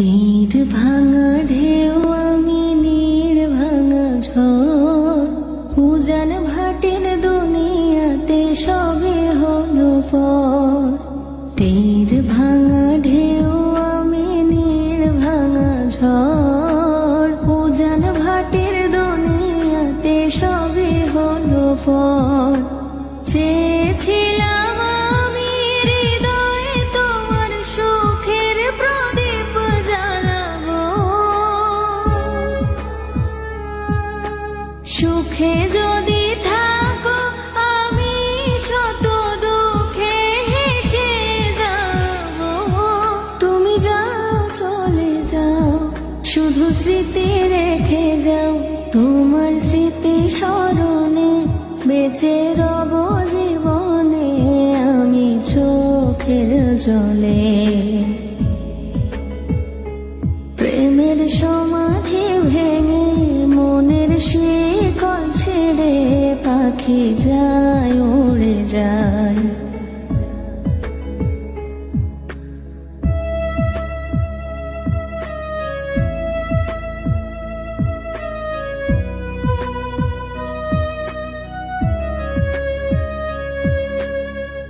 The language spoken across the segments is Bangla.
তীর ভাঙা ঢেউ, আমি নীর ভাঙা ঝড়। ভাটির দুনিয়াতে সবে হলো পর। তীর ভাঙা ঢেউ, আমি নীর ভাঙা ঝড়। ভাটির দুনিয়াতে সবে হলো পর। চেয়েছিলাম সুখে যদি থাকো, আমি শত দুঃখে হেসে যাব। তুমি যাও, চলে যাও, শুধু স্মৃতি রেখে যাও। তোমার স্মৃতি স্মরণে বেঁচে রব জীবনে, আমি চোখের জলে। প্রেমের সমাধি পাখি যায় উড়ে যায়।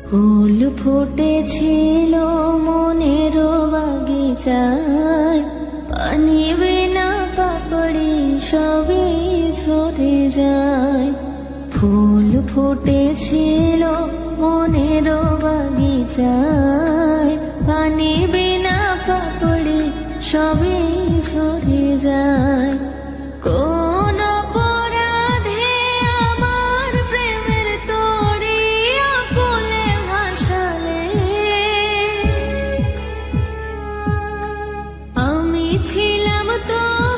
ফুল ফুটেছিল মনের বাগিচায় পানি বিনা পাপড়ি সবই ঝরে যায়। ফুল ফুটেছিল মনের বাগিচায়। পানি বিনা পাপড়ি সবই ঝরে যায়। কোন অপরাধে আমার প্রেমের তরি আকুলে ভাসালে। আমি ছিলাম তোমার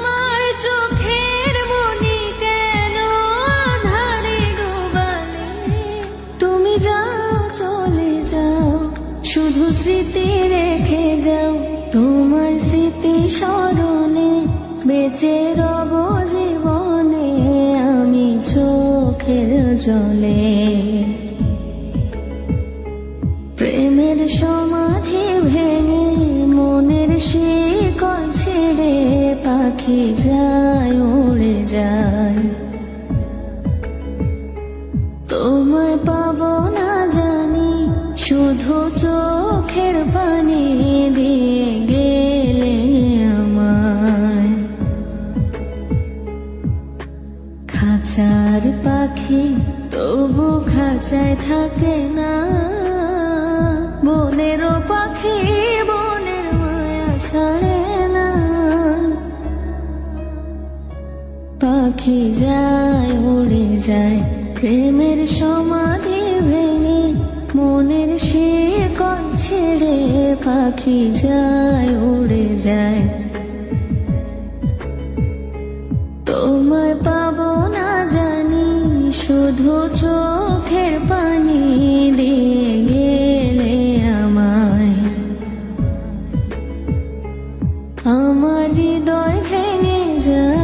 শুধু স্মৃতি রেখে যাও। তোমার স্মৃতি স্মরণে বেঁচে রব জীবনে আমি চোখের জলে। প্রেমের সমাধি ভেঙে মনের শিকল ছেড়ে পাখি যায়, উড়ে যায়। চোখের পানি দিয়ে গেলে আমায়। খাঁচার পাখি তবু খাঁচায় থাকে না। বনেরও পাখি বনের মায়া ছাড়ে না। পাখি যায়, উড়ে যায়, প্রেমের সমাধি ছেড়ে পাখি যায়, উড়ে যায়। তোমায় পাবো না জানি, শুধু চোখের পানি দিয়ে গেলে আমায়। আমার হৃদয় ভেঙে যায়।